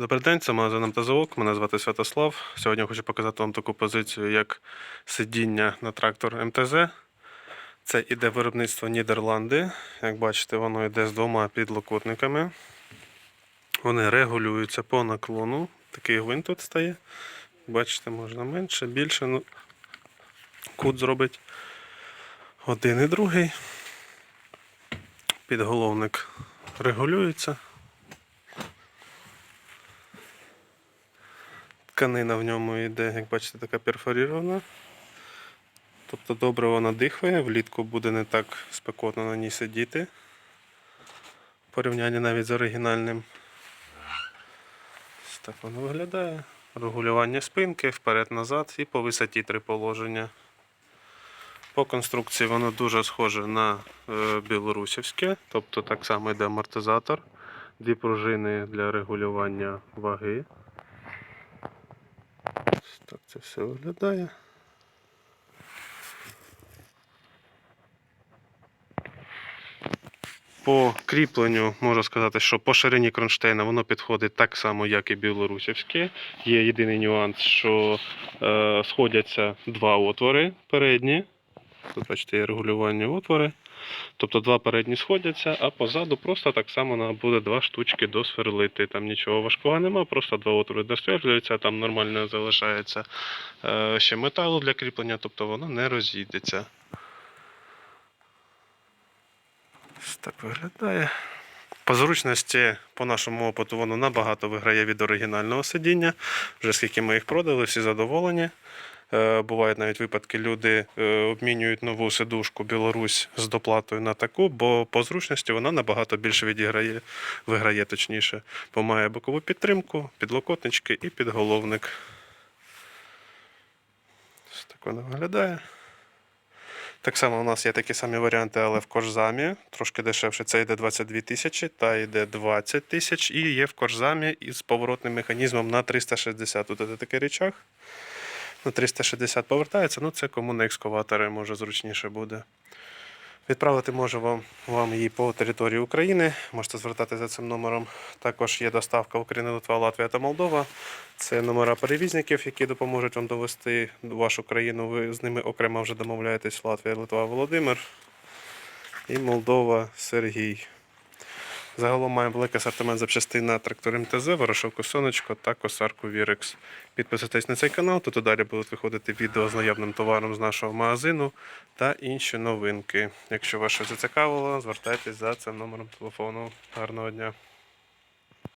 Добрий день, це магазин «Автозавок», Мене звати Святослав. Сьогодні хочу показати вам таку позицію, як сидіння на трактор МТЗ. Це іде виробництво Нідерланди. Як бачите, воно йде з двома підлокотниками. Вони регулюються по наклону. Такий гвинт тут стає. Бачите, можна менше, більше. Ну, кут зробить один і другий. Підголовник регулюється. Тканина в ньому йде, як бачите, така перфорірована. Тобто добре вона дихає, влітку буде не так спекотно на ній сидіти. В порівнянні навіть з оригінальним. Так воно виглядає. Регулювання спинки, вперед-назад і по висоті три положення. По конструкції воно дуже схоже на е, білорусівське, тобто так само йде амортизатор, дві пружини для регулювання ваги. Ось Так це все виглядає. По кріпленню можу сказати, що по ширині кронштейна воно підходить так само, як і білорусівське. Є єдиний нюанс, що е, сходяться два отвори передні. Тут бачите, є регулювання отвори. Тобто два передні сходяться, а позаду просто так само нам буде два штучки досверлити. Там нічого важкого нема, просто два отвори досверлюються, там нормально залишається е, ще металу для кріплення, тобто воно не розійдеться. Ось так виглядає. По зручності, по нашому опиту, воно набагато виграє від оригінального сидіння. Вже скільки ми їх продали, всі задоволені. Е, Бувають навіть випадки, люди е, обмінюють нову сидушку Білорусь з доплатою на таку, бо по зручності вона набагато більше відіграє, виграє точніше, бо має бокову підтримку, підлокотнички і підголовник. Ось так воно виглядає. Так само у нас є такі самі варіанти, але в кожзамі. Трошки дешевше. Це йде 22 тисячі, та йде 20 тисяч. І є в кожзамі із поворотним механізмом на 360. Тут такий речах. На 360 повертається, ну це кому на екскаватори може зручніше буде. Відправити можу вам, вам її по території України. Можете звертатися за цим номером. Також є доставка Україна, Литва, Латвія та Молдова. Це номера перевізників, які допоможуть вам довести вашу країну. Ви з ними окремо вже домовляєтесь. Латвія, Литва, Володимир і Молдова Сергій. Загалом маємо великий асортимент запчастин на трактор МТЗ, ворошилку сонечко та косарку Вірекс. Підписуйтесь на цей канал, тут далі будуть виходити відео з наявним товаром з нашого магазину та інші новинки. Якщо вас щось зацікавило, звертайтесь за цим номером телефону. Гарного дня!